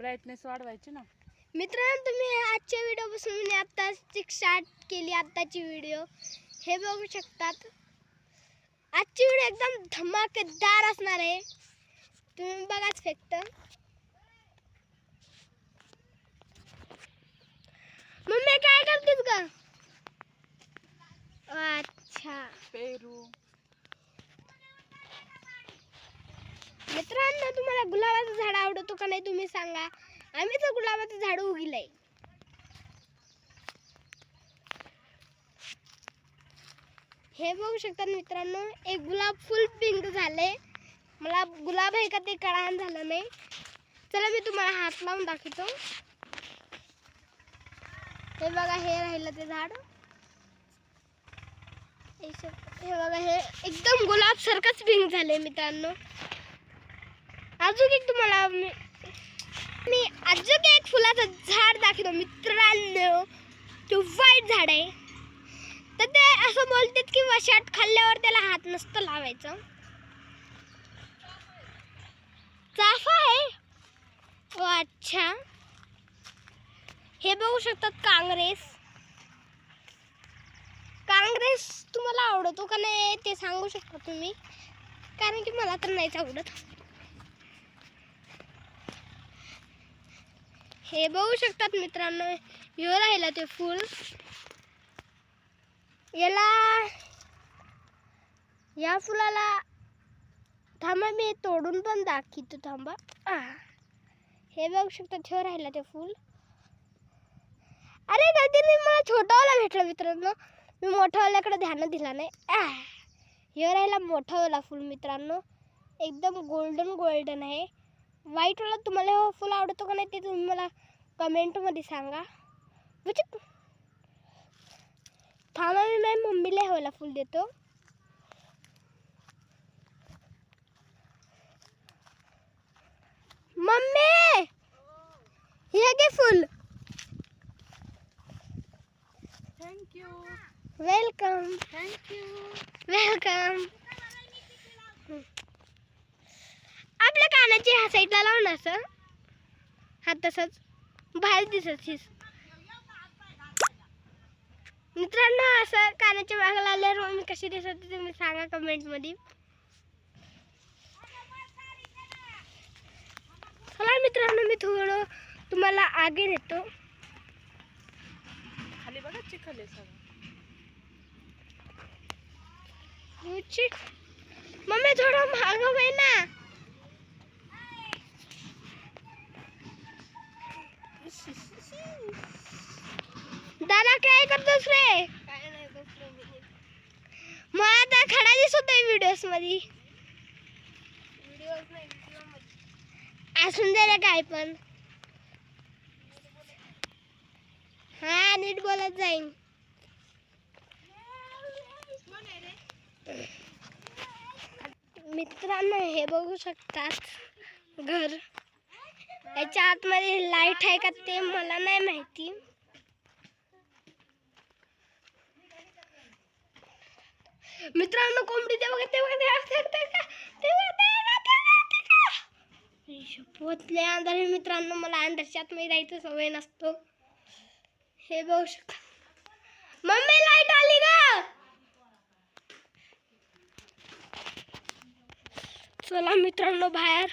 Brightness वाढवायची ना. मित्रांनो तुम्ही आजच्या व्हिडिओपासून मी आता स्टार्ट केली आत्ताची व्हिडिओ हे बघू शकतात. आजची व्हिडिओ एकदम धमाकेदार असणार आहे. तुम्ही बघाच फक्त. मम्मी काय करतेस का अच्छा. पेरू. मित्रांनो तुम्हाला गुलाबाचं झाड आवडतो का नाही तुम्ही सांगा. आम्ही तर गुलाबाचं झाड उगिलंय. हे बघू शकतात मित्रांनो एक गुलाब फुल पिंक झाले मला गुलाब आहे का ते कळान झालं नाही. चला मी तुम्हाला हात लावून दाखवतो. हे बघा हे राहिलं ते झाड. हे हे बघा हे एकदम गुलाब सारखंच पिंक झाले मित्रांनो. अजून एक तुम्हाला मी मी अजून एक फुलाचं झाड दाखवतो मित्रांनो. ते वाईट झाड आहे. तर ते असं बोलतात की वशाट खाल्ल्यावर त्याला हात नसतं लावायचं. चाफा आहे. ओ अच्छा. हे बघू शकतात काँग्रेस. काँग्रेस तुम्हाला आवडतो का नाही ते सांगू शकता तुम्ही? कारण की मला तर नाहीच आवडत. हे बघू शकतात मित्रांनो ह्यो राहिला ते फूल. याला या फुलाला थांबा मी तोडून पण दाखवतो थांबा. आ. हे बघू शकतात ह्यो राहिला ते फूल. अरे काहीतरी मला छोटावाला भेटला मित्रांनो. मी मोठावाल्याकडे ध्यान दिला नाही. आ. ह्यो राहिला मोठावाला फूल मित्रांनो. एकदम गोल्डन गोल्डन आहे. व्हाईटवाला तुम्हाला हो फुल आवडतो का नाही ते तुम्ही मला कमेंटमध्ये सांगा. म्हणजे थांबा मी माझ्या मम्मीला हवाला फुल देतो. मम्मी! हे घे फुल thank you welcome thank you welcome कानाची ह्या साईडला लावून असं हा तसंच. बाहेर दिसत मित्रांनो असं कानाच्या मागे लावल्यावर मी कशी दिसत होती तुम्ही सांगा कमेंटमध्ये चला मित्रांनो मी थोडं तुम्हाला आगे नेतो. खाली बघा चिखल सगळं. मम्मी थोडं मागं ना दादा काय करतोस रे? मग आता खडा दिसत आहे व्हिडिओजमध्ये. असून दे काय पण. हा नीट बोलत जाईन. मित्रांनो हे बघू शकतात घर. याच्या आतमध्ये लाइट आहे का ते मला नाही माहिती. मित्रांनो कोंबडी ते बघा ते बघा अंधार हे मित्रांनो मला अंधारच्या आतमध्ये जायचं सवय नसतो. हे बघू शकता. मम्मी लाइट आली का चला मित्रांनो बाहेर.